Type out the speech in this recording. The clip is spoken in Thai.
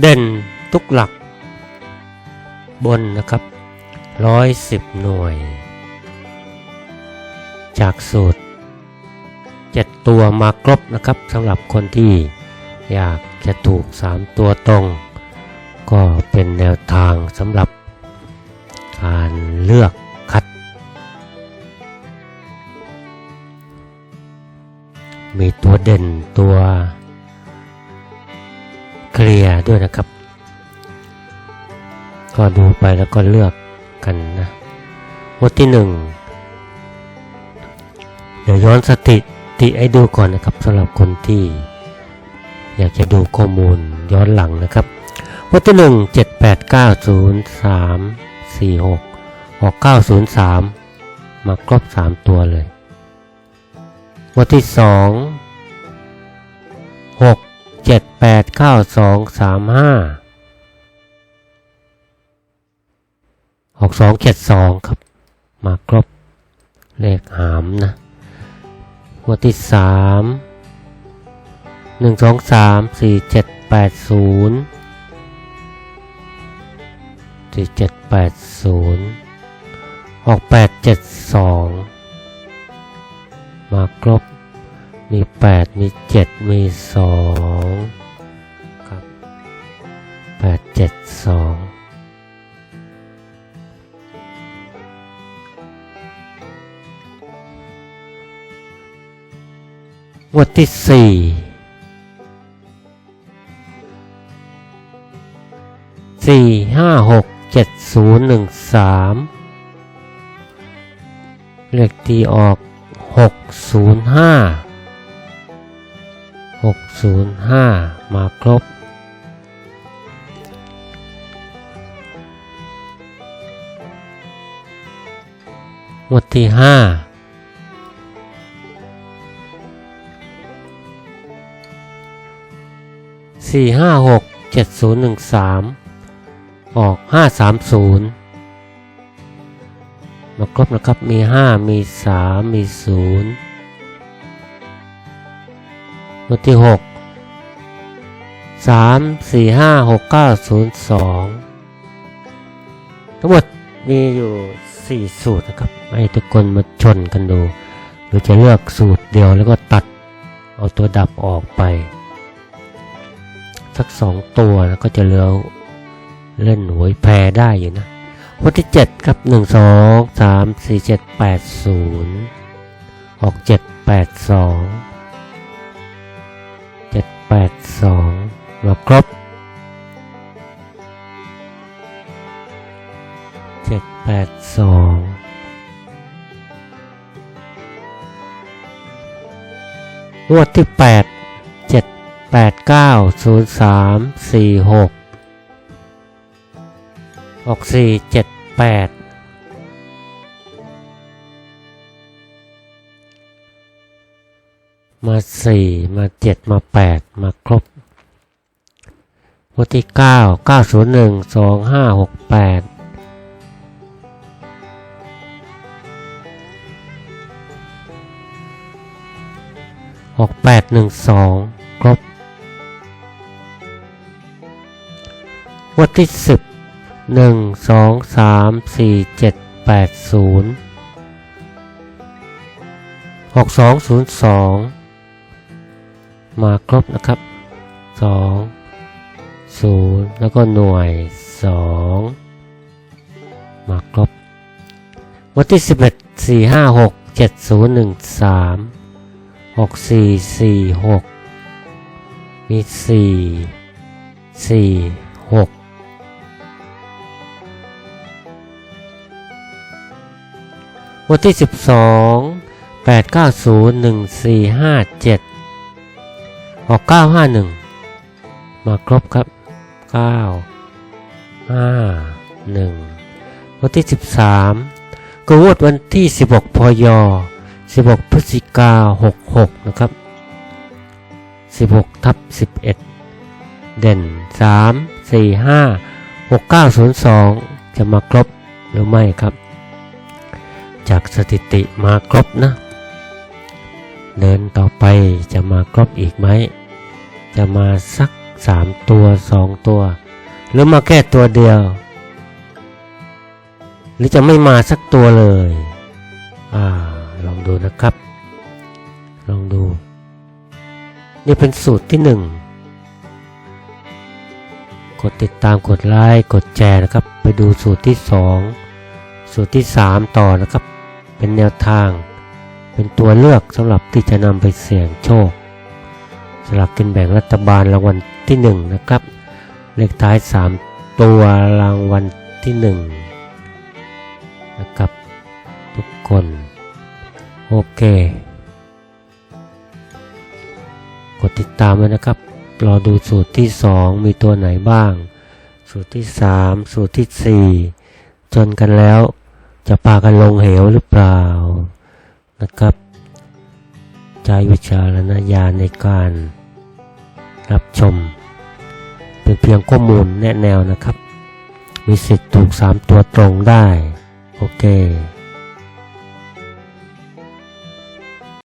เด่นทุกหลัก บนนะครับร้อยสิบหน่วย จากสูตรเจ็ดตัวมาครบนะครับสำหรับคนที่อยากจะถูกสามตัวตรง ก็เป็นแนวทางสำหรับการเลือกคัด มีตัวเด่นตัว ด้วยนะครับ ก็ดูไปแล้วก็เลือกกันนะงวดที่หนึ่งเดี๋ยวย้อนสถิติให้ดูก่อนนะครับสำหรับคนที่อยากจะดูข้อมูลย้อนหลังนะครับงวดที่หนึ่งเจ็ดแปดเก้าศูนย์สามสี่หกหกเก้าศูนย์สามมาครบสามตัวเลยงวดที่สอง ก้าสองสามห้าหกสองเจ็ดสองครับ มาครบ เลขหามนะงวดที่สามหนึ่งสองสามสี่เจ็ดแปดศูนย์สี่เจ็ดแปดศูนย์หกแปดเจ็ดสองมาครบมีแปดมีเจ็ดมีสอง งวที่สี่สี่ห้าหกเจ็ดศูนย์หนึ่งสามเลขที่ออกหกศูนย์ห้าหกศูนย์ห้ามาครบงวดที่ห้า สี่ห้าหกเจ็ดศูนย์หนึ่งสามออกห้าสามศูนย์มาครบนะครับ มีห้ามีสามมีศูนย์ที่หกสามสี่ห้าหกเก้าศูนย์สองทั้งหมดมีอยู่สี่สูตรนะครับ ให้ทุกคนมาชนกันดู หรือจะเลือกสูตรเดียวแล้วก็ตัดเอาตัวดับออกไป สักสองตัวแล้วก็จะเลี้ยวเล่นหวยแพรได้อยู่นะวันที่ 7 ครับ 1 2 3 4 7 8 0 ออก 7 8 2 7 8 2 มาครบ 7 8 2งวดที่ 8 890346 6478มาสี่มาเจ็ดมาแปดมาครบวันที่เก้าเก้าศูนย์หนึ่งสองห้าหกแปดหกแปดหนึ่งสอง วัดที่ 10 1 2 3 4 7 8 0 6202 มาครบนะครับ 2 0 แล้วก็หน่วย 2 มาครบ วัดที่ 11 4 5 6 7 0 1 3 6 4 4 6 มี 4 4 6 วันที่สิบสองแปดเก้าศูนย์หนึ่งสี่ห้าเจ็ดหกเก้าห้าหนึ่งมาครบครับเก้าห้าหนึ่งวันที่สิบสามก็วดวันที่สิบหกพยสิบหกพฤศจิกาหกหกนะครับสิบหกทับสิบเอ็ดเด่นสามสี่ห้าหกเก้าศูนย์สองจะมาครบหรือไม่ครับ จากสถิติมาครบนะ เดินต่อไปจะมาครบอีกไหม จะมาสักสามตัวสองตัว หรือมาแค่ตัวเดียว หรือจะไม่มาสักตัวเลย อ่า ลองดูนะครับ ลองดู นี่เป็นสูตรที่หนึ่งกดติดตามกดไลค์กดแชร์นะครับ ไปดูสูตรที่สองสูตรที่สามต่อนะครับ เป็นแนวทาง เป็นตัวเลือกสำหรับที่จะนำไปเสี่ยงโชคสลากกินแบ่งรัฐบาลรางวัลที่หนึ่งนะครับ เลขท้ายสามตัวรางวัลที่หนึ่งนะครับ ทุกคน โอเค กดติดตามไว้นะครับ รอดูสูตรที่ 2 มีตัวไหนบ้าง สูตรที่ 3 สูตรที่ 4 จนกันแล้ว จะพากันลงเหวหรือเปล่านะครับใจวิชารณญาณในการรับชม เป็นเพียงข้อมูลแนะแนวนะครับ มีสิทธิ์ถูก 3 ตัวตรงได้ โอเค